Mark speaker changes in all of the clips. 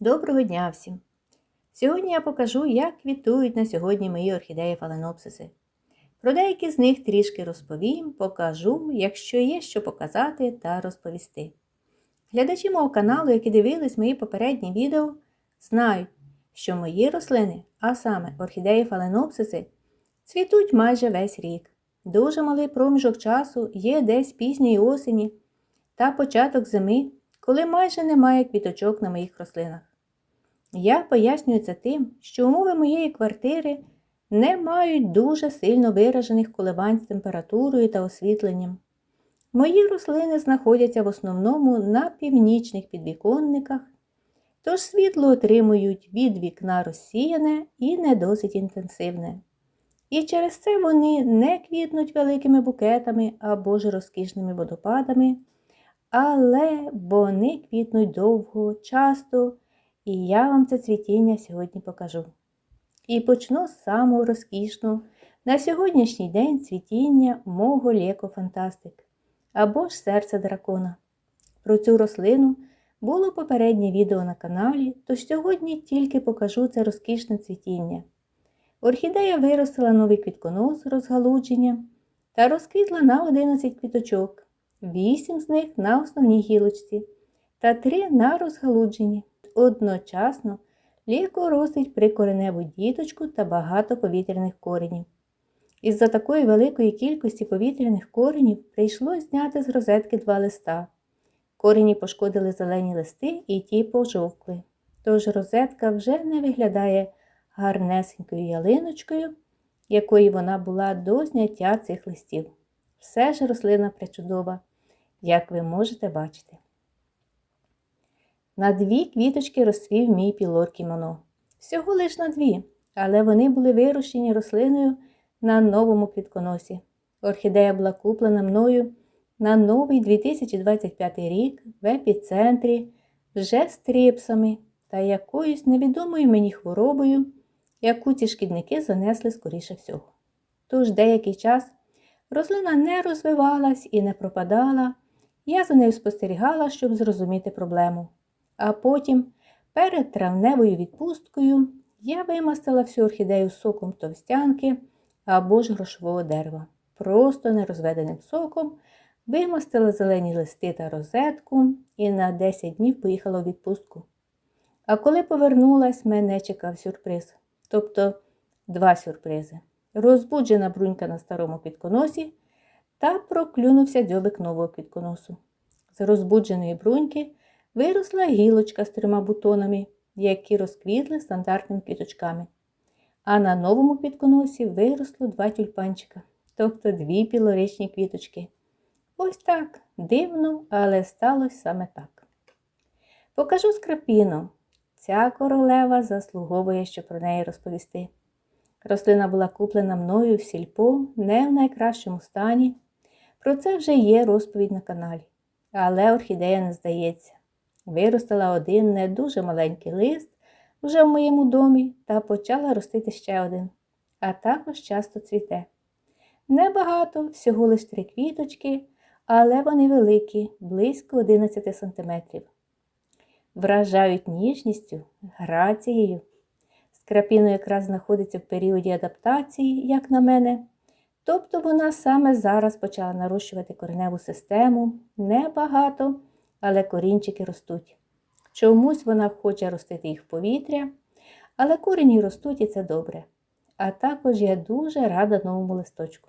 Speaker 1: Доброго дня всім! Сьогодні я покажу, як квітують на сьогодні мої орхідеї фаленопсиси. Про деякі з них трішки розповім, покажу, якщо є що показати та розповісти. Глядачі мого каналу, які дивились мої попередні відео, знають, що мої рослини, а саме орхідеї фаленопсиси, цвітуть майже весь рік. Дуже малий проміжок часу є десь пізньої осені та початок зими, коли майже немає квіточок на моїх рослинах. Я пояснюю це тим, що умови моєї квартири не мають дуже сильно виражених коливань з температурою та освітленням. Мої рослини знаходяться в основному на північних підвіконниках, тож світло отримують від вікна розсіяне і не досить інтенсивне. І через це вони не квітнуть великими букетами або ж розкішними водопадами, але вони квітнуть довго, часто. І я вам це цвітіння сьогодні покажу. І почну з самого розкішного на сьогоднішній день цвітіння мого Леко Фантастик або ж серце дракона. Про цю рослину було попереднє відео на каналі, тож сьогодні тільки покажу це розкішне цвітіння. Орхідея виростила новий квітконос розгалудження та розквітла на 11 квіточок, 8 з них на основній гілочці та 3 на розгалудженні. Одночасно ліко ростить прикореневу діточку та багато повітряних коренів. Із-за такої великої кількості повітряних коренів прийшлось зняти з розетки два листа. Корені пошкодили зелені листи і ті пожовкли. Тож розетка вже не виглядає гарнесенькою ялиночкою, якою вона була до зняття цих листів. Все ж рослина причудова, як ви можете бачити. На дві квіточки розцвів мій пілор кімоно. Всього лиш на дві, але вони були вирощені рослиною на новому квітконосі. Орхідея була куплена мною на новий 2025 рік в епіцентрі вже з тріпсами та якоюсь невідомою мені хворобою, яку ці шкідники занесли скоріше всього. Тож деякий час рослина не розвивалась і не пропадала, я за нею спостерігала, щоб зрозуміти проблему. А потім, перед травневою відпусткою, я вимастила всю орхідею соком товстянки або ж грошового дерева. Просто нерозведеним соком вимастила зелені листи та розетку і на 10 днів поїхала у відпустку. А коли повернулась, мене чекав сюрприз. Тобто два сюрпризи. Розбуджена брунька на старому квітконосі та проклюнувся дзьобик нового квітконосу. З розбудженої бруньки виросла гілочка з трьома бутонами, які розквітли стандартними квіточками. А на новому квітконосі виросло два тюльпанчика, тобто дві пілоричні квіточки. Ось так, дивно, але сталося саме так. Покажу скрапіну. Ця королева заслуговує, щоб про неї розповісти. Рослина була куплена мною в сільпо не в найкращому стані. Про це вже є розповідь на каналі. Але орхідея не здається. Виростила один не дуже маленький лист вже в моєму домі та почала ростити ще один, а також часто цвіте. Небагато, всього лиш три квіточки, але вони великі, близько 11 см. Вражають ніжністю, грацією. Скрапіно якраз знаходиться в періоді адаптації, як на мене. Тобто вона саме зараз почала нарощувати кореневу систему небагато але корінчики ростуть. Чомусь вона хоче ростити їх в повітря, але корені ростуть і це добре. А також я дуже рада новому листочку.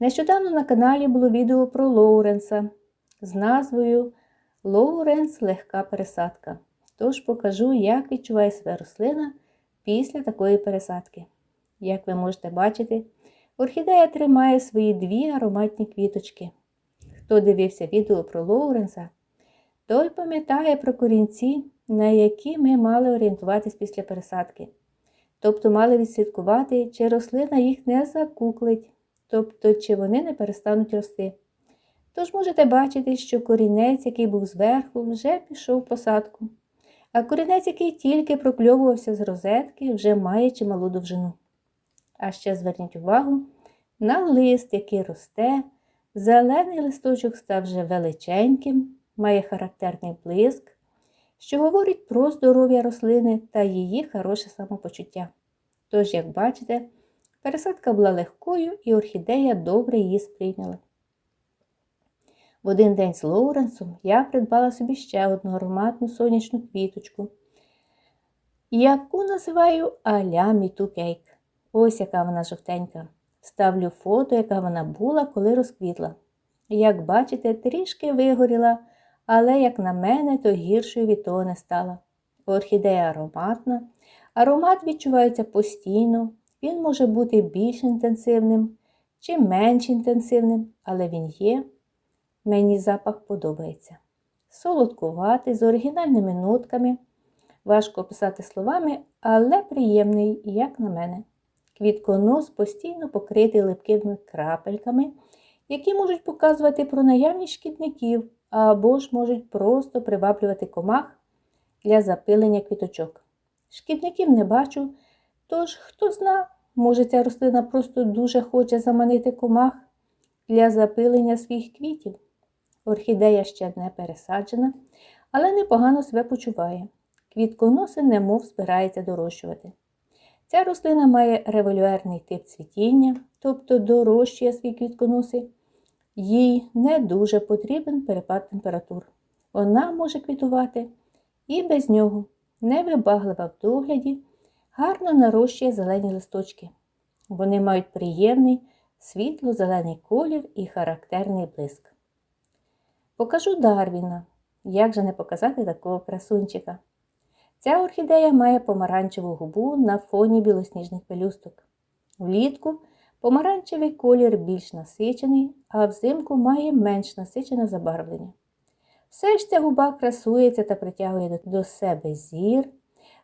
Speaker 1: Нещодавно на каналі було відео про Лоуренса з назвою Лоуренс легка пересадка. Тож покажу, як відчуває себе рослина після такої пересадки. Як ви можете бачити, орхідея тримає свої дві ароматні квіточки. Хто дивився відео про Лоуренса, той пам'ятає про корінці, на які ми мали орієнтуватись після пересадки. Тобто мали відслідкувати, чи рослина їх не закуклить, тобто чи вони не перестануть рости. Тож можете бачити, що корінець, який був зверху, вже пішов в посадку, а корінець, який тільки прокльовувався з розетки, вже має чималу довжину. А ще зверніть увагу на лист, який росте. Зелений листочок став вже величеньким, має характерний блиск. що говорить про здоров'я рослини та її хороше самопочуття. Тож, як бачите, пересадка була легкою і орхідея добре її сприйняла. В один день з Лоуренсом я придбала собі ще одну ароматну сонячну квіточку, яку називаю Аля Міту Кейк. Ось яка вона жовтенька. Ставлю фото, яка вона була, коли розквітла. Як бачите, трішки вигоріла, але, як на мене, то гіршою від того не стала. Орхідея ароматна, аромат відчувається постійно, він може бути більш інтенсивним чи менш інтенсивним, але він є. Мені запах подобається. Солодкуватий, з оригінальними нотками. Важко описати словами, але приємний, як на мене. Квітконос постійно покритий липкими крапельками, які можуть показувати про наявність шкідників або ж можуть просто приваблювати комах для запилення квіточок. Шкідників не бачу, тож, хто зна, може ця рослина просто дуже хоче заманити комах для запилення своїх квітів. Орхідея ще не пересаджена, але непогано себе почуває. Квітконоси немов збирається дорощувати. Ця рослина має революерний тип цвітіння, тобто дорощує свої квітконоси. Їй не дуже потрібен перепад температур. Вона може квітувати і без нього, невибаглива в догляді, гарно нарощує зелені листочки. Вони мають приємний світло-зелений колір і характерний блиск. Покажу Дарвіна. Як же не показати такого красунчика? Ця орхідея має помаранчеву губу на фоні білосніжних пелюсток. Влітку помаранчевий колір більш насичений, а взимку має менш насичене забарвлення. Все ж ця губа красується та притягує до себе зір,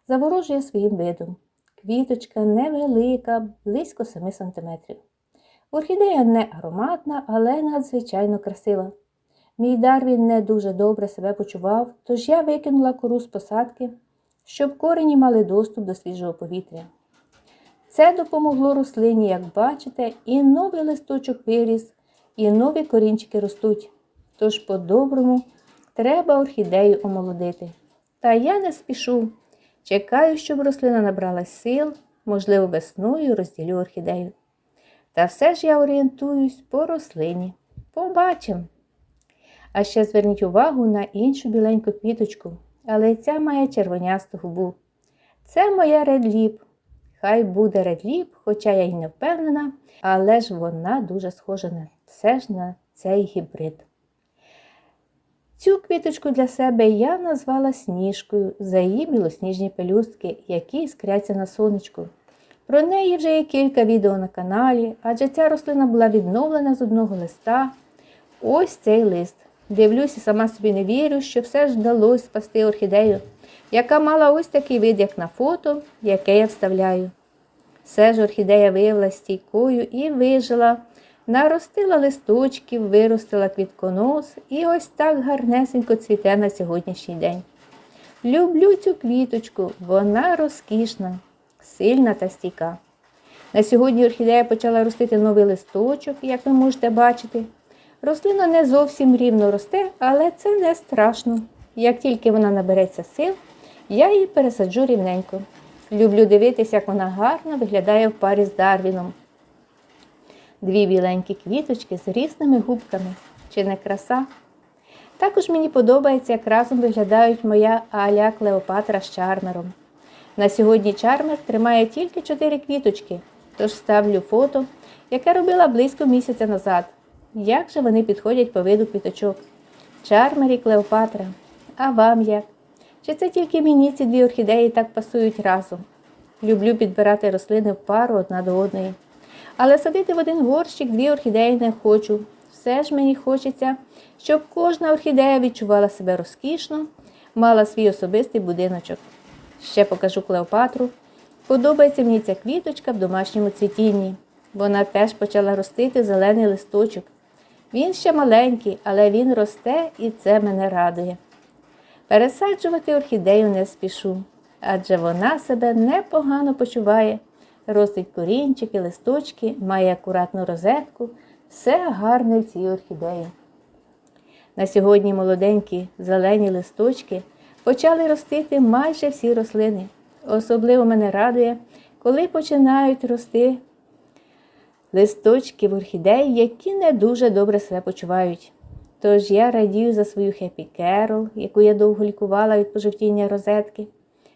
Speaker 1: заворожує своїм видом. Квіточка невелика, близько 7 см. Орхідея не ароматна, але надзвичайно красива. Мій Дарвін не дуже добре себе почував, тож я викинула кору з посадки, щоб корені мали доступ до свіжого повітря. Це допомогло рослині, як бачите, і новий листочок виріс, і нові корінчики ростуть. Тож, по-доброму, треба орхідею омолодити. Та я не спішу. Чекаю, щоб рослина набралась сил, можливо, весною розділю орхідею. Та все ж я орієнтуюсь по рослині. Побачимо. А ще зверніть увагу на іншу біленьку квіточку, але ця має червонясту губу. Це моя редліп. Хай буде редліп, хоча я й не впевнена, але ж вона дуже схожа на все ж на цей гібрид. Цю квіточку для себе я назвала сніжкою за її білосніжні пелюстки, які іскряться на сонечку. Про неї вже є кілька відео на каналі, адже ця рослина була відновлена з одного листа. Ось цей лист. Дивлюся, сама собі не вірю, що все ж вдалося спасти орхідею, яка мала ось такий вид, як на фото, яке я вставляю. Все ж орхідея виявилася стійкою і вижила, наростила листочків, виростила квітконос і ось так гарнесенько цвіте на сьогоднішній день. Люблю цю квіточку, вона розкішна, сильна та стійка. На сьогодні орхідея почала ростити новий листочок, як ви можете бачити. Рослина не зовсім рівно росте, але це не страшно. Як тільки вона набереться сил, я її пересаджу рівненько. Люблю дивитися, як вона гарно виглядає в парі з Дарвіном. Дві біленькі квіточки з різними губками. Чи не краса? Також мені подобається, як разом виглядають моя Аля Клеопатра з чармером. На сьогодні чармер тримає тільки чотири квіточки, тож ставлю фото, яке робила близько місяця назад. Як же вони підходять по виду квіточок? Чармер і Клеопатра. А вам як? Чи це тільки мені ці дві орхідеї так пасують разом? Люблю підбирати рослини в пару одна до одної. Але садити в один горщик дві орхідеї не хочу. Все ж мені хочеться, щоб кожна орхідея відчувала себе розкішно, мала свій особистий будиночок. Ще покажу Клеопатру. Подобається мені ця квіточка в домашньому цвітінні. Вона теж почала ростити зелений листочок. Він ще маленький, але він росте і це мене радує. Пересаджувати орхідею не спішу, адже вона себе непогано почуває, ростить корінчики, листочки, має акуратну розетку, все гарне в цій орхідеї. На сьогодні молоденькі зелені листочки почали ростити майже всі рослини. Особливо мене радує, коли починають рости листочки в орхідеї, які не дуже добре себе почувають. Тож я радію за свою Хеппі Керол, яку я довго лікувала від пожовтіння розетки.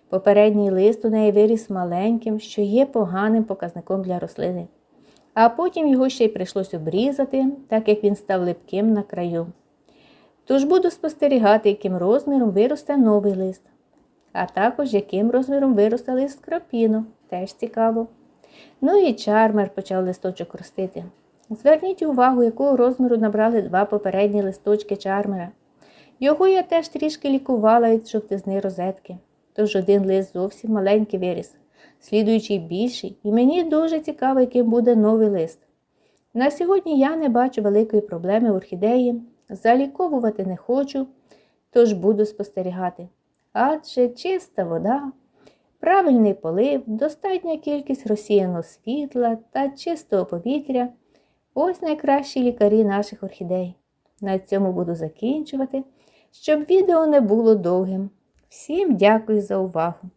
Speaker 1: Попередній лист у неї виріс маленьким, що є поганим показником для рослини. А потім його ще й прийшлось обрізати, так як він став липким на краю. Тож буду спостерігати, яким розміром виросте новий лист, а також яким розміром виросте лист крапіну, теж цікаво. Ну і чармер почав листочок ростити. Зверніть увагу, якого розміру набрали два попередні листочки чармера. Його я теж трішки лікувала від жовтизни розетки, тож один лист зовсім маленький виріс, слідуючий більший, і мені дуже цікаво, яким буде новий лист. На сьогодні я не бачу великої проблеми в орхідеї, заліковувати не хочу, тож буду спостерігати. Адже чиста вода, правильний полив, достатня кількість розсіяного світла та чистого повітря ось найкращі лікарі наших орхідей. На цьому буду закінчувати, щоб відео не було довгим. Всім дякую за увагу!